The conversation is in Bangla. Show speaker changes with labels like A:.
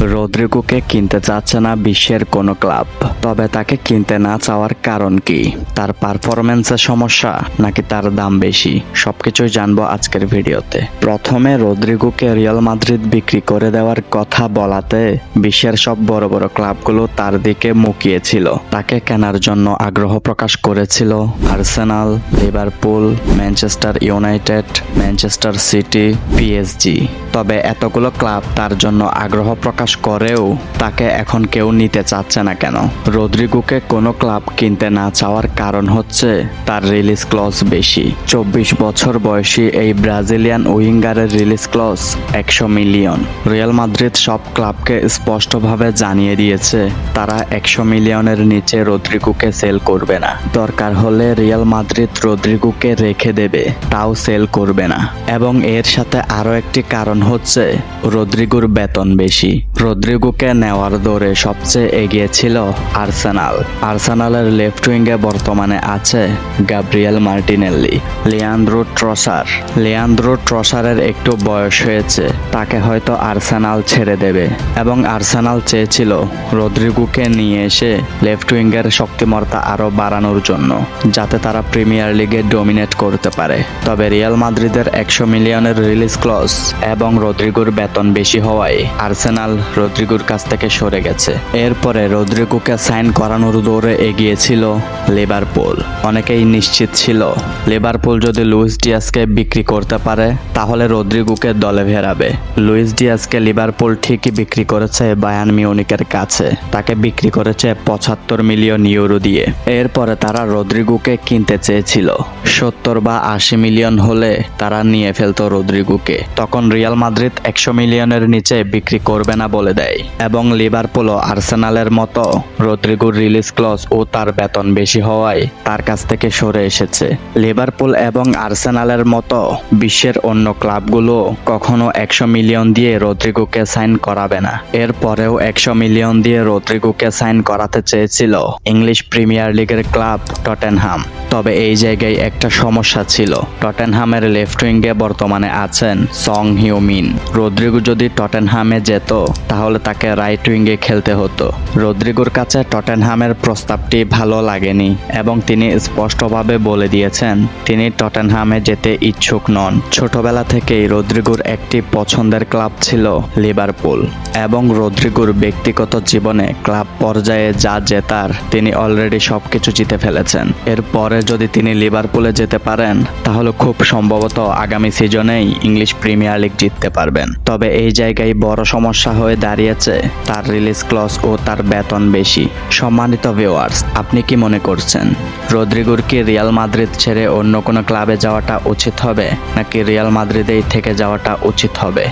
A: রদ্রিগোকে কিনতে চাচ্ছে না বিশ্বের কোনো ক্লাব। তবে তাকে কিনতে না চাওয়ার কারণ কি? তার পারফরমেন্সের সমস্যা নাকি তার দাম বেশি? সবকিছুই জানব আজকের ভিডিওতে। প্রথমে রদ্রিগোকে রিয়াল মাদ্রিদ বিক্রি করে দেওয়ার কথা বলাতে বিশ্বের সব বড় বড় ক্লাবগুলো তার দিকে মুকিয়েছিল তাকে কেনার জন্য আগ্রহ প্রকাশ করেছিল Arsenal, Liverpool, Manchester United, Manchester City PSG তবে এতগুলো ক্লাব তার জন্য আগ্রহ প্রকাশ করেও তাকে এখন কেউ নিতে চাচ্ছে না কেন? রদ্রিগোকে কোনো ক্লাব কিনতে না চাওয়ার কারণ হচ্ছে তার রিলিজ ক্লজ বেশি। চব্বিশ বছর বয়সী এই ব্রাজিলিয়ান উইঙ্গারের রিলিজ ক্লজ একশো মিলিয়ন। রিয়াল মাদ্রিদ সব ক্লাবকে স্পষ্টভাবে জানিয়ে দিয়েছে, তারা একশো মিলিয়নের নিচে রদ্রিগোকে সেল করবে না। দরকার হলে রিয়াল মাদ্রিদ রদ্রিগোকে রেখে দেবে, তাও সেল করবে না। এবং এর সাথে আরও একটি কারণ হচ্ছে রদ্রিগোর বেতন বেশি। রদ্রিগোকে নেওয়ার দৌড়ে সবচেয়ে এগিয়ে ছিল আর্সেনাল। আর্সেনালের লেফট উইঙ্গে বর্তমানে আছে Gabriel Martinelli, Leandro Trossard. Leandro ট্রসারের একটু বয়স হয়েছে, তাকে হয়তো আর্সেনাল ছেড়ে দেবে। এবং আর্সেনাল চেয়েছিল রদ্রিগোকে নিয়ে এসে লেফট উইঙ্গের শক্তিমত্তা আরও বাড়ানোর জন্য, যাতে তারা প্রিমিয়ার লিগে ডমিনেট করতে পারে। তবে রিয়াল মাদ্রিদের একশো মিলিয়নের রিলিজ ক্লজ এবং রদ্রিগোর বেতন বেশি হওয়ায় আর্সেনাল রদ্রিগোর কাছ থেকে সরে গেছে। এরপরে রদ্রিগোকে সাইন করানোর দৌড়ে এগিয়েছিল লিভারপুল। অনেকেই নিশ্চিত ছিল, লিভারপুল যদি লুইস ডিয়াসকে বিক্রি করতে পারে, তাহলে রদ্রিগোকে দলে ফেরাবে লুইস ডিয়াসকে লিভারপুল ঠিকই বিক্রি করেছে বায়ান মিউনিকের কাছে। তাকে বিক্রি করেছে পঁচাত্তর মিলিয়ন ইউরো দিয়ে। এরপরে তারা রদ্রিগোকে কিনতে চেয়েছিল। সত্তর বা আশি মিলিয়ন হলে তারা নিয়ে ফেলতো রদ্রিগোকে। তখন রিয়াল মাদ্রিদ একশো মিলিয়নের নিচে বিক্রি করবে না বলে দেয়। এবং লিভারপুলও আর্সেনালের মতো রদ্রিগোর রিলিজ ক্লজ ও তার বেতন বেশি হওয়ায় তার কাছ থেকে সরে এসেছে। লিভারপুল এবং আর্সেনালের মতো বিশ্বের অন্য ক্লাবগুলো কখনো একশো মিলিয়ন দিয়ে রদ্রিগোকে সাইন করাবে না। এরপরেও একশো মিলিয়ন দিয়ে রদ্রিগোকে সাইন করাতে চেয়েছিল ইংলিশ প্রিমিয়ার লিগের ক্লাব টটেনহাম। তবে এই জায়গায় একটা সমস্যা ছিল। টটেনহামের লেফট উইঙ্গে বর্তমানে আছেন সং হিউমিন। রদ্রিগো যদি টটেনহামে যেত, তাহলে তাকে রাইট উইঙ্গে খেলতে হতো। রদ্রিগোর কাছে টটেনহামের প্রস্তাবটি ভালো লাগেনি এবং তিনি স্পষ্টভাবে বলে দিয়েছেন, তিনি টটেনহামে যেতে ইচ্ছুক নন। ছোটবেলা থেকেই রদ্রিগোর একটি পছন্দের ক্লাব ছিল লিভারপুল এবং রদ্রিগোর ব্যক্তিগত জীবনে ক্লাব পর্যায়ে যা জেতার তিনি অলরেডি সবকিছু জিতে ফেলেছেন। এরপরে যদি তিনি লিভারপুলে যেতে পারেন, তাহলে খুব সম্ভবত আগামী সিজনেই ইংলিশ প্রিমিয়ার লিগ জিততে পারবেন। তবে এই জায়গায় বড় সমস্যা হয়ে দাঁড়িয়েছে তার রিলিজ ক্লজ ও তার বেতন বেশি। সম্মানিত ভিউয়ার্স আপনি কি মনে করছেন? রদ্রিগোর কি রিয়াল মাদ্রিদ ছেড়ে অন্য কোনো ক্লাবে যাওয়াটা উচিত হবে, নাকি রিয়াল মাদ্রিদেই থেকে যাওয়াটা উচিত হবে?